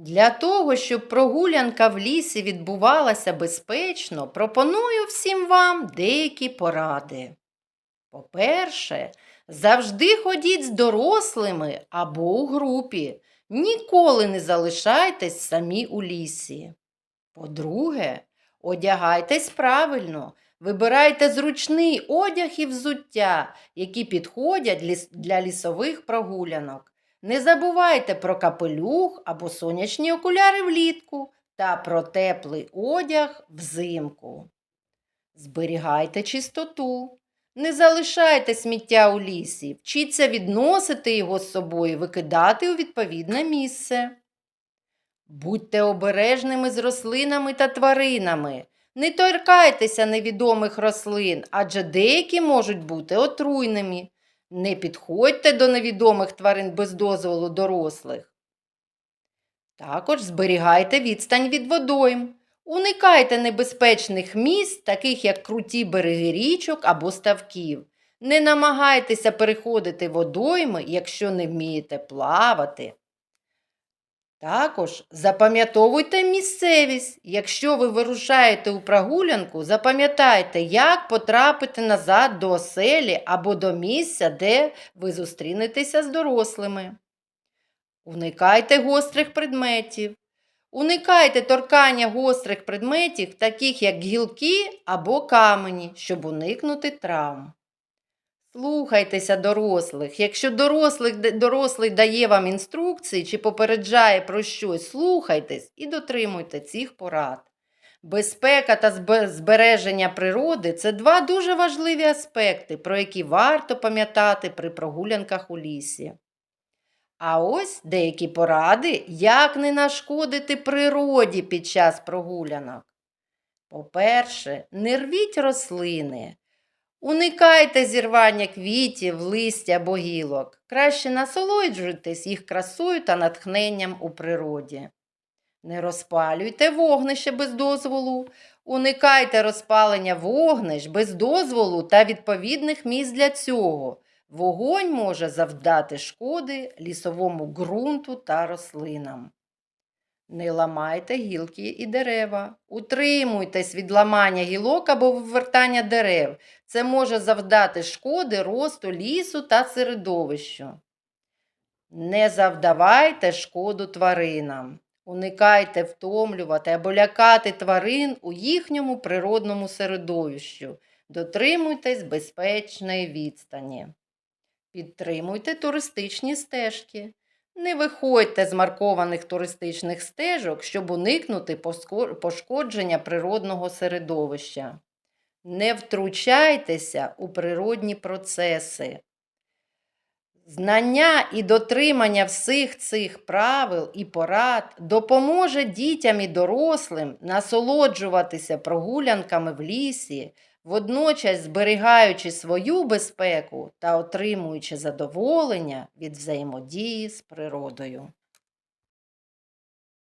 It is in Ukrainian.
Для того, щоб прогулянка в лісі відбувалася безпечно, пропоную всім вам деякі поради. По-перше, завжди ходіть з дорослими або у групі. Ніколи не залишайтесь самі у лісі. По-друге, одягайтесь правильно, вибирайте зручний одяг і взуття, які підходять для лісових прогулянок. Не забувайте про капелюх або сонячні окуляри влітку та про теплий одяг взимку. Зберігайте чистоту. Не залишайте сміття у лісі, вчіться відносити його з собою, викидати у відповідне місце. Будьте обережними з рослинами та тваринами. Не торкайтеся невідомих рослин, адже деякі можуть бути отруйними. Не підходьте до невідомих тварин без дозволу дорослих. Також зберігайте відстань від водойм. Уникайте небезпечних місць, таких як круті береги річок або ставків. Не намагайтеся переходити водойми, якщо не вмієте плавати. Також запам'ятовуйте місцевість. Якщо ви вирушаєте у прогулянку, запам'ятайте, як потрапити назад до оселі або до місця, де ви зустрінетеся з дорослими. Уникайте гострих предметів. Уникайте торкання гострих предметів, таких як гілки або камені, щоб уникнути травм. Слухайтеся дорослих. Якщо дорослих, дорослий дає вам інструкції чи попереджає про щось, слухайтесь і дотримуйте цих порад. Безпека та збереження природи це два дуже важливі аспекти, про які варто пам'ятати при прогулянках у лісі. А ось деякі поради, як не нашкодити природі під час прогулянок. По-перше, не рвіть рослини. Уникайте зірвання квітів, листя або гілок. Краще насолоджуйтесь їх красою та натхненням у природі. Не розпалюйте вогнище без дозволу. Уникайте розпалення вогнищ без дозволу та відповідних місць для цього. Вогонь може завдати шкоди лісовому ґрунту та рослинам. Не ламайте гілки і дерева. Утримуйтесь від ламання гілок або вивертання дерев. Це може завдати шкоди росту лісу та середовищу. Не завдавайте шкоду тваринам. Уникайте втомлювати або лякати тварин у їхньому природному середовищу. Дотримуйтесь безпечної відстані. Підтримуйте туристичні стежки. Не виходьте з маркованих туристичних стежок, щоб уникнути пошкодження природного середовища. Не втручайтеся у природні процеси. Знання і дотримання всіх цих правил і порад допоможе дітям і дорослим насолоджуватися прогулянками в лісі, водночас зберігаючи свою безпеку та отримуючи задоволення від взаємодії з природою.